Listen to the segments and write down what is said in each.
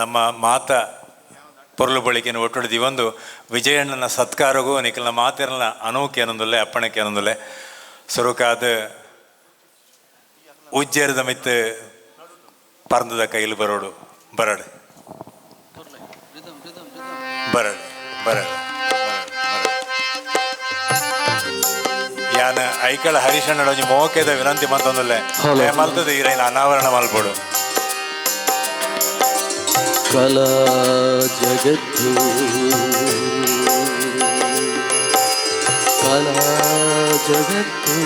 ನಮ್ಮ ಮಾತ ಪೊರಲು ಬಳಿಕೆನ ಒಟ್ಟು ಒಂದು ವಿಜಯಣ್ಣನ ಸತ್ಕಾರಗೂ ನಿಖಲ್ನ ಮಾತಿರನ ಅನೋಕೆ ಅನ್ನೊಂದುಲ್ಲೆ ಅಪ್ಪಣಕ್ಕೆ ಅನ್ನೊಂದುಲ್ಲೆ. ಸುರುಕಾದ ಉಜ್ಜೇರದ ಮಿತ್ತು ಪರಂದದ ಕೈಲಿ ಬರೋಡು ಬರಡು. ಬರಡು ಬರಡು ಯಾನ ಐಕಳ ಹರಿಶಣ್ಣ ಒಂಜಿ ಮೋಕೆದ ವಿನಂತಿ ಮತ್ತೊಂದಲ್ಲೇ. ಮಲ್ತದ ಈರೈನ ಅನಾವರಣ ಮಲ್ಪೊಡು. ಕಲಾ ಜಗತ್ತು. ಕಲಾ ಜಗತ್ತು.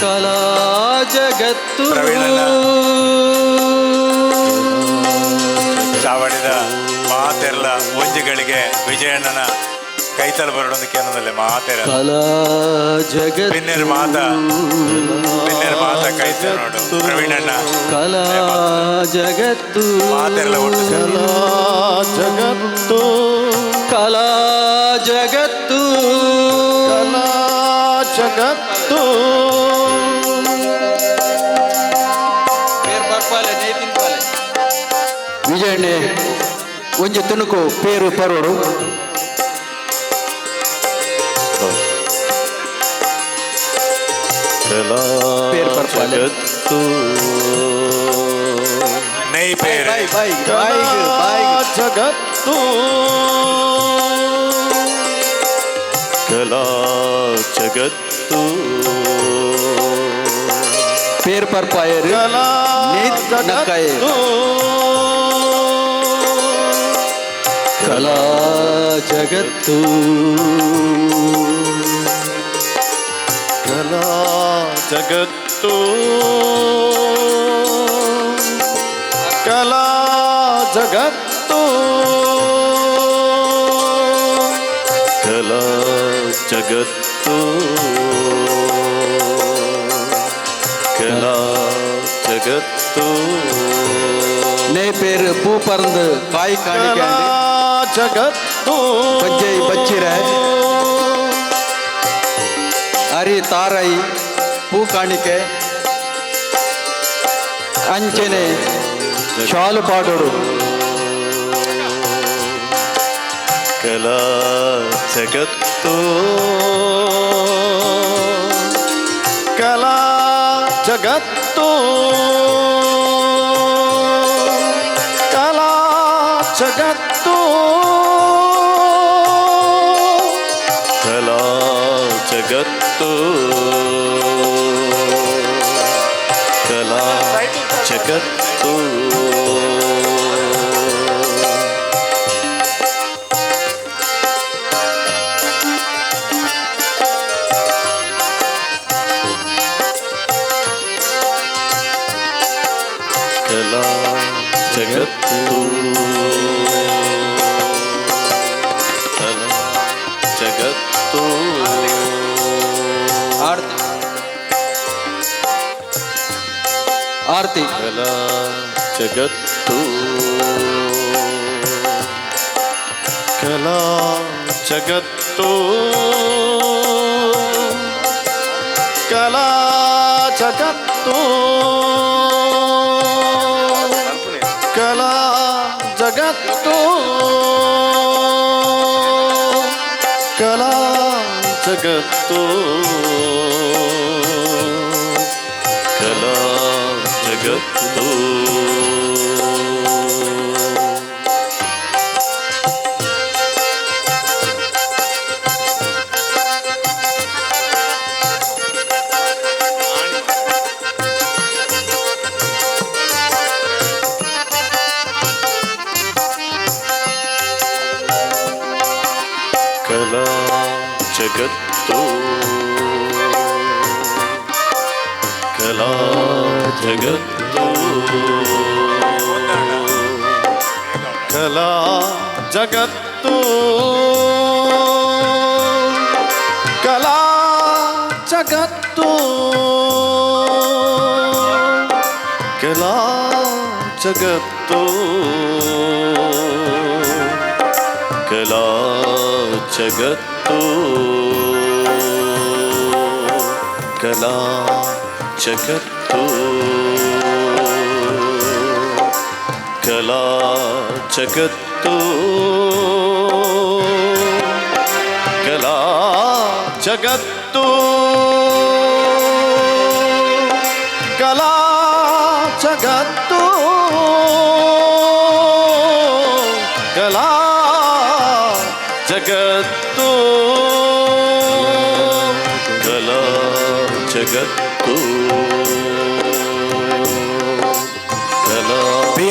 ಕಲಾ ಜಗತ್ತು. ಚಾವಡಿದ ಮಾತೆರ್ಲ ಒಂಜಿಗಳಿಗೆ ವಿಜಯಣ್ಣನ ಕೈತಲ ಬರೋದಕ್ಕೆ ಅನ್ನೋದಲ್ಲೇ ಮಾತೆರ ಕಲಾ ಜಗತ್ತು ಪಿನ್ನೇರ್ ಮಾತ ಪಿನ್ನೇರ್ ಮಾತ ಕೈತಲ ನೋಡು ಪ್ರವೀಣಣ್ಣ ಕಲಾ ಜಗತ್ತು ಮಾತೆರ್ಲ ಒಟ್ಟು ಸೇರಿ. ಜಗತ್ತು ಕಲಾ ಜಗತ್ತು ಕಲಾ ಜಗತ್ತು ವಿಜಯಣ್ಣೆ ಒಂಜಿ ತುಣುಕು ಪೇರು ಪರೋಡು వలత్తు నై పేరు బై బై బై బై జగత్తు కళా జగత్తు పేరు పర్ పాయరు నీత్ నకాయ కళా జగత్తు కళా జగత్తు ఘటో కళా జగత్తు కళా జగత్తు కళా జగత్తు నే పేరు பூ பறந்து காய் பச்சை பச்சிர அரி தாரை ಅರಿ ತಾರೈ ಪೂ ಕಾಣಿಕೆ ಅಂಚನೆ ಶಾಲು ಪಾಡೋಡು ಕಲಾ ಜಗತ್ತು ಕಲಾ ಜಗತ್ತು ಕಲಾ ಜಗತ್ತು ಕಲಾ ಜಗತ್ತು जगत्तु जगत्तु आरती आरती जगत्तु कला जगत्तु कला जगत्तु ಕಲಾ ಜಗತ್ತು ಕಲಾ ಜಗತ್ತು ಕಲಾ ಜಗತ್ತು ಕಲಾ ಜಗತ್ತು ಕಲಾ ಜಗತ್ತು ಕಲಾ ಜಗತ್ತು ಕಲಾ ಜಗತ್ತು ಜಗತ್ತು ಕಲಾ ಜಗತ್ತು ಕಲಾ ಜಗತ್ತು ಕಲಾ ಜಗತ್ತು ಕಲಾ ಜಗತ್ತು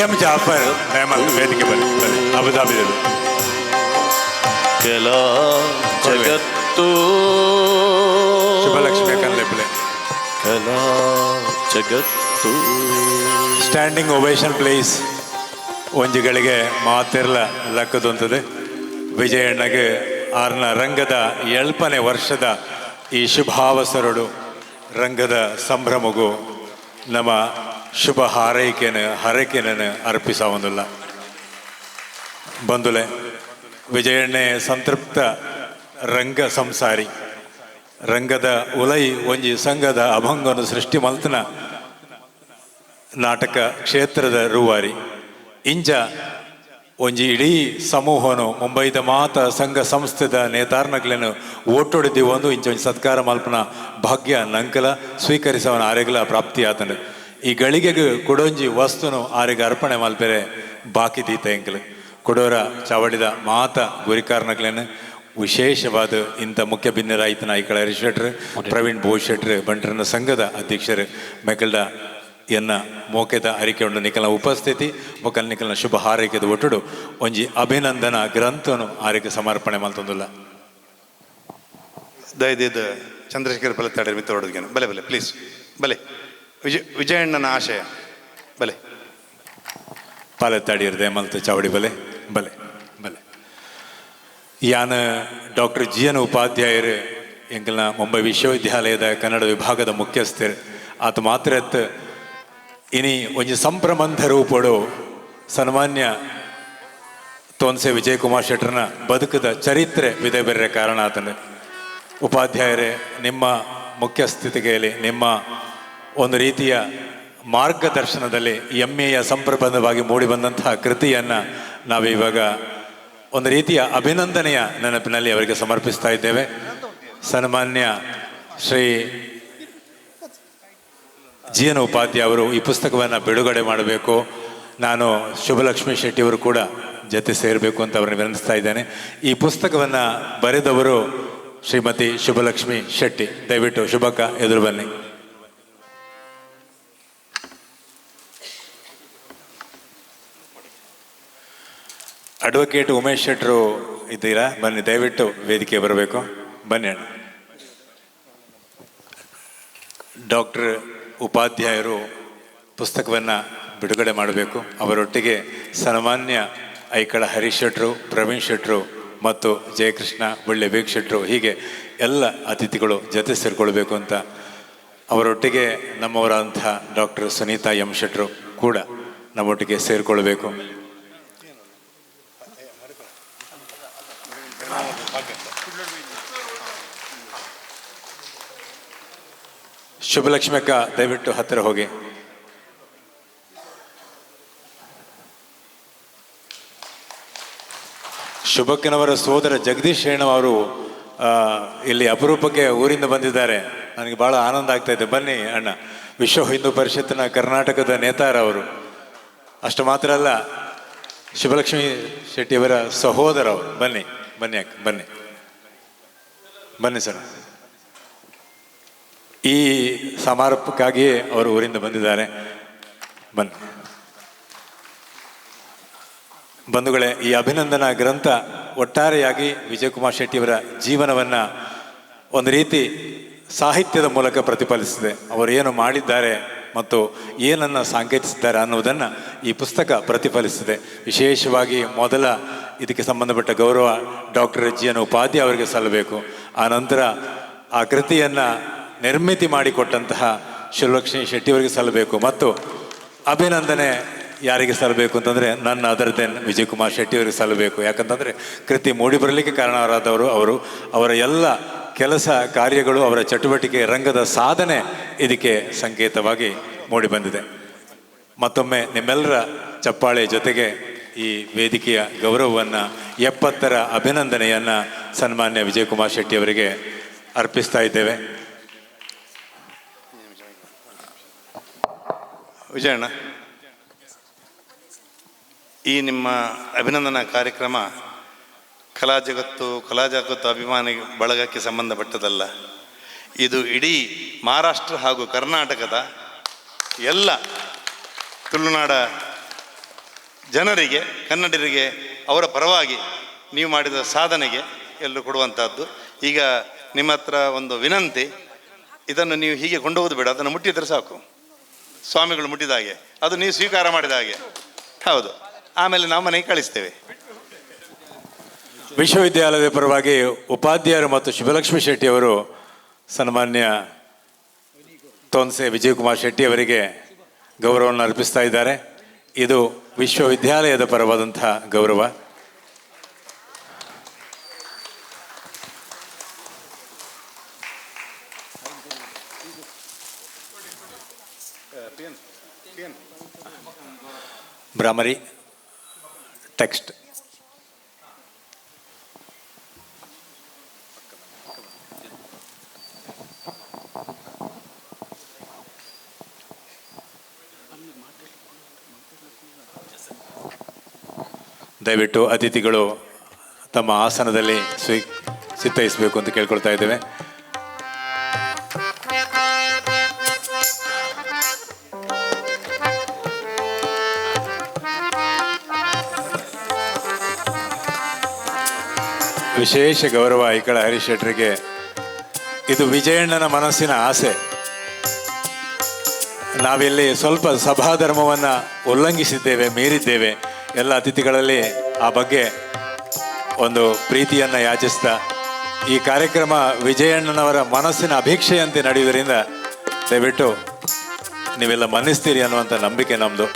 ಎಂ ಜಾಫರ್ ನೇಮಲ್ ವೇದಿಕೆ ಬನ್ನಿ ಬನ್ನಿ ಅಬುದಾಬಿದಲ್ಲಿ ಕಲಾ ಜಗತ್ತು ಶುಭಲಕ್ಷ್ಮಿ ಕನ್ಲೆಪ್ಲೆ ಕಲಾ ಜಗತ್ತು ಸ್ಟ್ಯಾಂಡಿಂಗ್ ಒವೇಷನ್ ಪ್ಲೇಸ್ ಒಂಜಿಗಳಿಗೆ ಮಾತಿರ್ಲ ಲಕ್ಕದೊಂತದೆ ವಿಜಯಣ್ಣಗೆ ಆರ್ನ ರಂಗದ ಎಳ್ಪನೆ ವರ್ಷದ ಈ ಶುಭಾವಸರಡು ರಂಗದ ಸಂಭ್ರಮಗೂ ನಮ್ಮ ಶುಭ ಹಾರೈಕೆನ ಹರಕೆನ ಒಂದಲ್ಲ. ಬಂದುಲೆ ವಿಜಯಣ್ಣೆ, ಸಂತೃಪ್ತ ರಂಗ ಸಂಸಾರಿ. ರಂಗದ ಉಲೈ ಒಂಜಿ ಸಂಘದ ಅಭಂಗವನ್ನು ಸೃಷ್ಟಿ ಮಲ್ತನ ನಾಟಕ ಕ್ಷೇತ್ರದ ರೂವಾರಿ. ಇಂಜ ಒಂಜಿ ಇಡೀ ಸಮೂಹನು ಮುಂಬೈದ ಮಾತ ಸಂಘ ಸಂಸ್ಥೆದ ನೇತಾರ್ನಗಳನ್ನು ಓಟೊಡೆದಿ ಒಂದು ಒಂಜಿ ಸತ್ಕಾರ ಮಲ್ಪನ ಭಾಗ್ಯ ನಂಕಲ ಸ್ವೀಕರಿಸವನ ಆರೆಗಲ ಪ್ರಾಪ್ತಿ ಆತನು ಈ ಗಳಿಗೆಗೆ ಕೊಡೊಂಜಿ ವಸ್ತುನು ಆರಿಗೆ ಅರ್ಪಣೆ ಮಲ್ಪೆರೆ ಬಾಕಿ ದೀತ ಎಂಕಲು. ಕೊಡೋರ ಚಾವಡಿದ ಮಾತ ಗುರಿಕಾರ್ನಗ್ಲೆನು ವಿಶೇಷವಾದ ಇಂಥ ಮುಖ್ಯ ಭಿನ್ನರಾಯ್ತನ ಐಕಳ ಹರೀಶ್ ಶೆಟ್ರ್ ಪ್ರವೀಣ್ ಭೋ ಶೆಟ್ರ್ ಬಂಟ್ರನ ಸಂಘದ ಅಧ್ಯಕ್ಷರು ಮೆಕಲ್ಡ ಎನ್ನ ಮೋಕೆದ ಅರಿಕೆ ಉಂಡು ನಿಖಲ್ನ ಉಪಸ್ಥಿತಿ ಮೊಕಲ್ ನಿಖಲನ ಶುಭ ಹಾರೈಕೆದ ಒಟ್ಟುಡು ಒಂಜಿ ಅಭಿನಂದನ ಗ್ರಂಥನು ಆರೈಕೆ ಸಮರ್ಪಣೆ ಮಾಡ್ತಂದಿಲ್ಲ ದಯದಿದ್ದ ಚಂದ್ರಶೇಖರ್ ಬಲತ್ತಾಡಿ ಮಿತ್ರೊಡಗಿನ ಬಲೆ ಬಲೆ ಪ್ಲೀಸ್ ಬಲೆ. ವಿಜಯ ವಿಜಯಣ್ಣನ ಆಶಯ. ಬಲೆ. ಪಾಲೆ ಪಾಲೆತ್ತಾಡಿಯರ್ದೆ ಮಲ್ತ ಚಾವಡಿ ಬಲೆ. ಬಲೆ ಬಲೆ. ಯಾನ ಡಾಕ್ಟರ್ ಜಿ ಎನ್ ಉಪಾಧ್ಯಾಯರು ಎಂಕಲ್ನ ಮುಂಬೈ ವಿಶ್ವವಿದ್ಯಾಲಯದ ಕನ್ನಡ ವಿಭಾಗದ ಮುಖ್ಯಸ್ಥರು, ಆತ ಮಾತ್ರ ಇನಿ ಒಂಜಿ ಸಂಪ್ರಮಂಥ ರೂಪಡು ಸನ್ಮಾನ್ಯ ತೋನ್ಸೆ ವಿಜಯ್ ಕುಮಾರ್ ಶೆಟ್ಟರ್ನ ಬದುಕದ ಚರಿತ್ರೆ ವಿಧ ಬೇರೆ ಕಾರಣ ಆತನು ಉಪಾಧ್ಯಾಯರೇ, ನಿಮ್ಮ ಮುಖ್ಯಸ್ಥಿತಿಗೆಯಲ್ಲಿ ನಿಮ್ಮ ಒಂದು ರೀತಿಯ ಮಾರ್ಗದರ್ಶನದಲ್ಲಿ ಎಮ್ಮೆಯ ಸಂಪ್ರಬಂಧವಾಗಿ ಮೂಡಿಬಂದಂತಹ ಕೃತಿಯನ್ನು ನಾವಿವಾಗ ಒಂದು ರೀತಿಯ ಅಭಿನಂದನೆಯ ನೆನಪಿನಲ್ಲಿ ಅವರಿಗೆ ಸಮರ್ಪಿಸ್ತಾ ಇದ್ದೇವೆ. ಸನ್ಮಾನ್ಯ ಶ್ರೀ ಜಿ ಎನ್ ಉಪಾಧ್ಯಾಯ ಅವರು ಈ ಪುಸ್ತಕವನ್ನು ಬಿಡುಗಡೆ ಮಾಡಬೇಕು. ನಾನು ಶುಭಲಕ್ಷ್ಮಿ ಶೆಟ್ಟಿಯವರು ಕೂಡ ಜೊತೆ ಸೇರಬೇಕು ಅಂತ ಅವರನ್ನು ವಿನಂತಿಸ್ತಾ ಇದ್ದೇನೆ. ಈ ಪುಸ್ತಕವನ್ನು ಬರೆದವರು ಶ್ರೀಮತಿ ಶುಭಲಕ್ಷ್ಮಿ ಶೆಟ್ಟಿ. ದಯವಿಟ್ಟು ಶುಭಕ್ಕ ಎದುರು ಬನ್ನಿ. ಅಡ್ವೊಕೇಟ್ ಉಮೇಶ್ ಶೆಟ್ಟರು ಇದ್ದೀರಾ? ಬನ್ನಿ, ದಯವಿಟ್ಟು ವೇದಿಕೆ ಬರಬೇಕು. ಬನ್ನಿ ಅಣ್ಣ. ಡಾಕ್ಟರ್ ಉಪಾಧ್ಯಾಯರು ಪುಸ್ತಕವನ್ನು ಬಿಡುಗಡೆ ಮಾಡಬೇಕು. ಅವರೊಟ್ಟಿಗೆ ಸನ್ಮಾನ್ಯ ಐಕಳ ಹರೀಶ್ ಶೆಟ್ಟರು ಪ್ರವೀಣ್ ಶೆಟ್ಟರು ಮತ್ತು ಜಯಕೃಷ್ಣ ಒಳ್ಳೆ ಬೇಗ್ ಶೆಟ್ರು ಹೀಗೆ ಎಲ್ಲ ಅತಿಥಿಗಳು ಜೊತೆ ಸೇರಿಕೊಳ್ಬೇಕು ಅಂತ ಅವರೊಟ್ಟಿಗೆ ನಮ್ಮವರಾದಂಥ ಡಾಕ್ಟರ್ ಸುನೀತಾ ಎಂ ಶೆಟ್ಟರು ಕೂಡ ನಮ್ಮೊಟ್ಟಿಗೆ ಸೇರಿಕೊಳ್ಬೇಕು. ಶುಭಲಕ್ಷ್ಮಿ ಅಕ್ಕ, ದಯವಿಟ್ಟು ಹತ್ತಿರ ಹೋಗಿ. ಶುಭಕ್ಕನವರ ಸೋದರ ಜಗದೀಶ್ ಶರಣವ್ ಅವರು ಇಲ್ಲಿ ಅಪರೂಪಕ್ಕೆ ಊರಿಂದ ಬಂದಿದ್ದಾರೆ. ನನಗೆ ಬಹಳ ಆನಂದ ಆಗ್ತಾ ಇದೆ. ಬನ್ನಿ ಅಣ್ಣ. ವಿಶ್ವ ಹಿಂದೂ ಪರಿಷತ್ತಿನ ಕರ್ನಾಟಕದ ನೇತಾರವರು ಅಷ್ಟು ಮಾತ್ರ ಅಲ್ಲ ಶಿವಲಕ್ಷ್ಮಿ ಶೆಟ್ಟಿಯವರ ಸಹೋದರ ಅವರು. ಬನ್ನಿ ಬನ್ನಿ ಬನ್ನಿ. ಬನ್ನಿ ಸರ್. ಈ ಸಮಾರಂಭಕ್ಕಾಗಿಯೇ ಅವರು ಊರಿಂದ ಬಂದಿದ್ದಾರೆ. ಬನ್ನಿ. ಬಂಧುಗಳೇ, ಈ ಅಭಿನಂದನಾ ಗ್ರಂಥ ಒಟ್ಟಾರೆಯಾಗಿ ವಿಜಯಕುಮಾರ್ ಶೆಟ್ಟಿಯವರ ಜೀವನವನ್ನು ಒಂದು ರೀತಿ ಸಾಹಿತ್ಯದ ಮೂಲಕ ಪ್ರತಿಫಲಿಸಿದೆ. ಅವರು ಏನು ಮಾಡಿದ್ದಾರೆ ಮತ್ತು ಏನನ್ನು ಸಾಂಕೇತಿಸಿದ್ದಾರೆ ಅನ್ನುವುದನ್ನು ಈ ಪುಸ್ತಕ ಪ್ರತಿಫಲಿಸಿದೆ. ವಿಶೇಷವಾಗಿ ಮೊದಲ ಇದಕ್ಕೆ ಸಂಬಂಧಪಟ್ಟ ಗೌರವ ಡಾಕ್ಟರ್ ಜಿ ಎನ್ ಅವರಿಗೆ ಸಲ್ಲಬೇಕು. ಆ ನಂತರ ಆ ಕೃತಿಯನ್ನು ನಿರ್ಮಿತಿ ಮಾಡಿಕೊಟ್ಟಂತಹ ಶಿವಲಕ್ಷ್ಮಿ ಶೆಟ್ಟಿಯವರಿಗೆ ಸಲ್ಲಬೇಕು ಮತ್ತು ಅಭಿನಂದನೆ ಯಾರಿಗೆ ಸಲ್ಲಬೇಕು ಅಂತಂದರೆ ನನ್ನ ಅದರದೇನ್ ವಿಜಯ್ ಕುಮಾರ್ ಶೆಟ್ಟಿ ಅವರಿಗೆ ಸಲ್ಲಬೇಕು. ಯಾಕಂತಂದರೆ ಕೃತಿ ಮೂಡಿ ಬರಲಿಕ್ಕೆ ಕಾರಣರಾದವರು ಅವರು. ಅವರ ಎಲ್ಲ ಕೆಲಸ ಕಾರ್ಯಗಳು ಅವರ ಚಟುವಟಿಕೆ ರಂಗದ ಸಾಧನೆ ಇದಕ್ಕೆ ಸಂಕೇತವಾಗಿ ಮೂಡಿ ಬಂದಿದೆ. ಮತ್ತೊಮ್ಮೆ ನಿಮ್ಮೆಲ್ಲರ ಚಪ್ಪಾಳೆ ಜೊತೆಗೆ ಈ ವೇದಿಕೆಯ ಗೌರವವನ್ನು, ಎಪ್ಪತ್ತರ ಅಭಿನಂದನೆಯನ್ನು ಸನ್ಮಾನ್ಯ ವಿಜಯಕುಮಾರ್ ಶೆಟ್ಟಿ ಅವರಿಗೆ ಅರ್ಪಿಸ್ತಾ ಇದ್ದೇವೆ. ವಿಜಯಣ್ಣ, ಈ ನಿಮ್ಮ ಅಭಿನಂದನಾ ಕಾರ್ಯಕ್ರಮ ಕಲಾ ಜಗತ್ತು ಕಲಾ ಜಗತ್ತು ಅಭಿಮಾನಿ ಬಳಗಕ್ಕೆ ಸಂಬಂಧಪಟ್ಟದಲ್ಲ. ಇದು ಇಡೀ ಮಹಾರಾಷ್ಟ್ರ ಹಾಗೂ ಕರ್ನಾಟಕದ ಎಲ್ಲ ತುಳುನಾಡ ಜನರಿಗೆ, ಕನ್ನಡಿಗರಿಗೆ ಅವರ ಪರವಾಗಿ ನೀವು ಮಾಡಿದ ಸಾಧನೆಗೆ ಎಲ್ಲರೂ ಕೊಡುವಂಥದ್ದು ಈಗ ನಿಮ್ಮ ಹತ್ರ ಒಂದು ವಿನಂತಿ, ಇದನ್ನು ನೀವು ಹೀಗೆ ಕೊಂಡೋಗೋದು ಬೇಡ, ಅದನ್ನು ಮುಟ್ಟಿದ್ರೆ ಸಾಕು. ಸ್ವಾಮಿಗಳು ಮುಟ್ಟಿದ ಹಾಗೆ. ಅದು ನೀವು ಸ್ವೀಕಾರ ಮಾಡಿದ ಹಾಗೆ. ಹೌದು. ಆಮೇಲೆ ನಾವು ಮನೆಗೆ ಕಳಿಸ್ತೇವೆ. ವಿಶ್ವವಿದ್ಯಾಲಯದ ಪರವಾಗಿ ಉಪಾಧ್ಯಾಯರು ಮತ್ತು ಶಿವಲಕ್ಷ್ಮಿ ಶೆಟ್ಟಿ ಅವರು ಸನ್ಮಾನ್ಯ ತೋನ್ಸೆ ವಿಜಯಕುಮಾರ್ ಶೆಟ್ಟಿ ಅವರಿಗೆ ಗೌರವವನ್ನು ಅರ್ಪಿಸ್ತಾ ಇದ್ದಾರೆ. ಇದು ವಿಶ್ವವಿದ್ಯಾಲಯದ ಪರವಾದಂಥ ಗೌರವ. ಭ್ರಾಮರಿ ಟೆಕ್ಸ್ಟ್ ದಯವಿಟ್ಟು ಅತಿಥಿಗಳು ತಮ್ಮ ಆಸನದಲ್ಲಿ ಸ್ವೀ ಸಿದ್ಧಯಿಸಬೇಕು ಅಂತ ಕೇಳ್ಕೊಳ್ತಾ ಇದ್ದೇವೆ. ವಿಶೇಷ ಗೌರವ ಐಕಳ ಹರೀಶ್ ಶೆಟ್ಟರಿಗೆ ಇದು ವಿಜಯಣ್ಣನ ಮನಸ್ಸಿನ ಆಸೆ. ನಾವಿಲ್ಲಿ ಸ್ವಲ್ಪ ಸಭಾಧರ್ಮವನ್ನು ಉಲ್ಲಂಘಿಸಿದ್ದೇವೆ, ಮೀರಿದ್ದೇವೆ. ಎಲ್ಲ ಅತಿಥಿಗಳಲ್ಲಿ ಆ ಬಗ್ಗೆ ಒಂದು ಪ್ರೀತಿಯನ್ನು ಯಾಚಿಸ್ತಾ, ಈ ಕಾರ್ಯಕ್ರಮ ವಿಜಯಣ್ಣನವರ ಮನಸ್ಸಿನ ಅಭೀಕ್ಷೆಯಂತೆ ನಡೆಯುವುದರಿಂದ ದಯವಿಟ್ಟು ನೀವೆಲ್ಲ ಮನ್ನಿಸ್ತೀರಿ ಅನ್ನುವಂಥ ನಂಬಿಕೆ ನಮ್ಮದು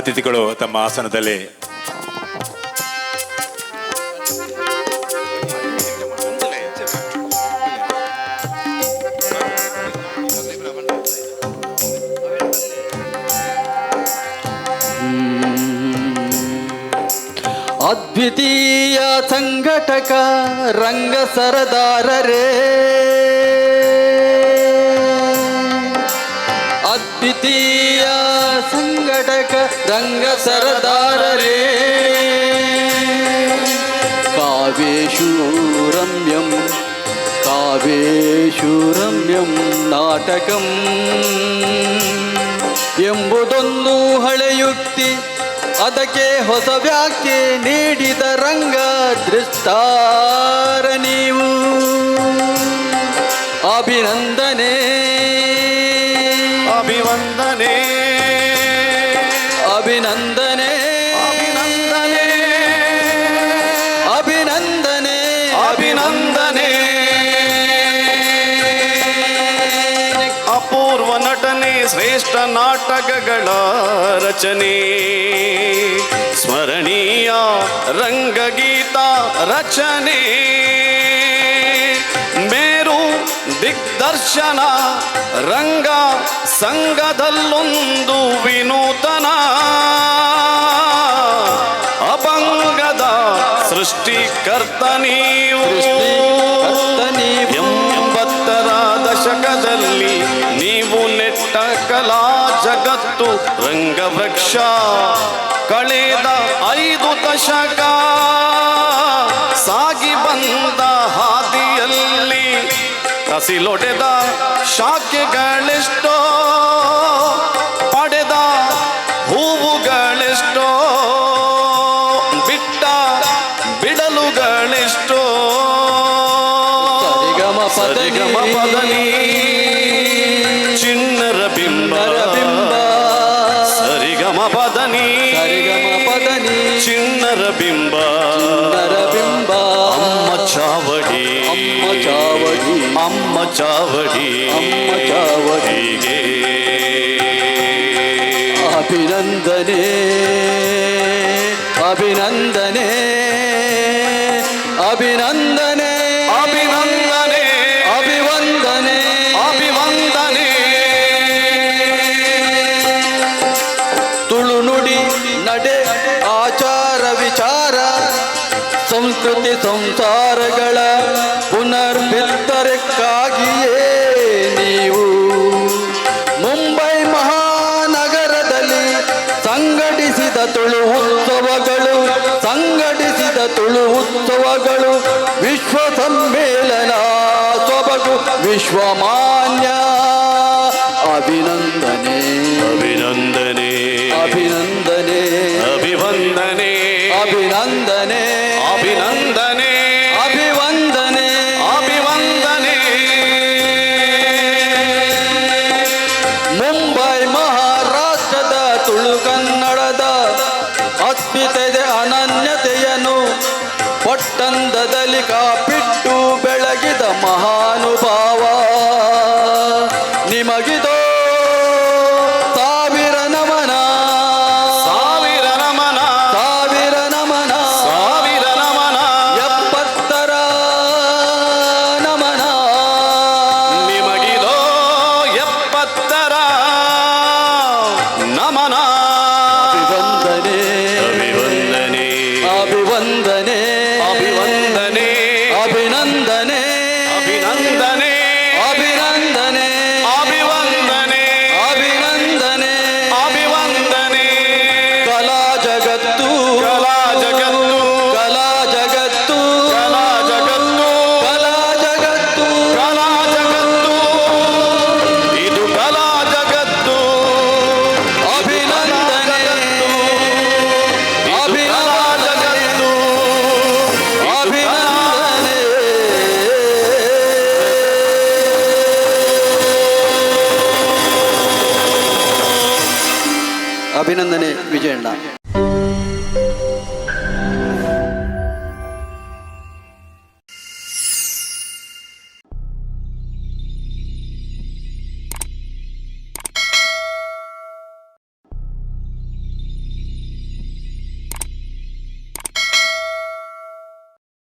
ಅತಿಥಿಗಳು ತಮ್ಮ ಆಸನದಲ್ಲಿ. ಅದ್ವಿತೀಯ ಸಂಘಟಕ ರಂಗ ಸರದಾರರೇ. ಅದ್ವಿತೀಯ ಸಂಘಟಕ ರಂಗ ಸರದಾರರೇ ಕಾವೇಶು ರಮ್ಯಂ ಕಾವೇಶು ರಮ್ಯಂ ನಾಟಕಂ ಎಂಬುದೊಂದು ಹಳೆಯುಕ್ತಿ ಅದಕ್ಕೆ ಹೊಸ ವ್ಯಾಖ್ಯೆ ನೀಡಿದ ರಂಗ ದೃಷ್ಟಾರ ನೀವು ಅಭಿನಂದನೆ ಅಭಿವಂದನೆ ಅಭಿನಂದನೆ. ಅಭಿನಂದನೆ. ಅಭಿನಂದನೆ. ಅಭಿನಂದನೆ. ಅಪೂರ್ವ ನಟನೆ ಶ್ರೇಷ್ಠ ನಾಟಕಗಳ ರಚನೆ. ಸ್ಮರಣೀಯ ರಂಗಗೀತ ರಚನೆ. ದಿಗ್ದರ್ಶನ ರಂಗ ಸಂಘದಲ್ಲೊಂದು ವಿನೂತನ. ಅಭಂಗದ ಸೃಷ್ಟಿಕರ್ತ ನೀವು. ಎಂಬತ್ತರ ದಶಕದಲ್ಲಿ ನೀವು ನೆಟ್ಟ ಕಲಾ ಜಗತ್ತು ರಂಗವೃಕ್ಷ. ಕಳೆದ ಐದು ದಶಕ ಕಸಿಲೊಡೆದ ಶಾಖೆಗಳೆಷ್ಟೋ ಪಡೆದ ಹೂವುಗಳೆಷ್ಟೋ ಬಿಟ್ಟ ಬಿಡಲುಗಳೆಷ್ಟೋ ಸರಿಗಮ ಪದನಿ. ಸರಿಗಮ ಪದನಿ ಅಮ್ಮ ಚಾವಡಿ ಅಮ್ಮ ಚಾವಡಿ ಅಮ್ಮ ಚಾವಡಿಗೆ ಅಭಿನಂದನೆ ಅಭಿನಂದನೆ ಅಭಿನಂದನೆ. ಉತ್ಸವಗಳು ವಿಶ್ವ ಸಮ್ಮೇಳನ ಸೊಬಗು ವಿಶ್ವಮಾನ್ಯ. ಅಭಿನಂದನೆ. ಅಭಿನಂದನೆ. ಅಭಿನಂದನೆ. ಅಭಿವಂದನೆ. ಅಭಿನಂದನೆ. ಅಭಿನಂದನೆ. ಅಭಿವಂದನೆ. ಅಭಿವಂದನೆ. ಮುಂಬೈ ಮಹಾ 된다.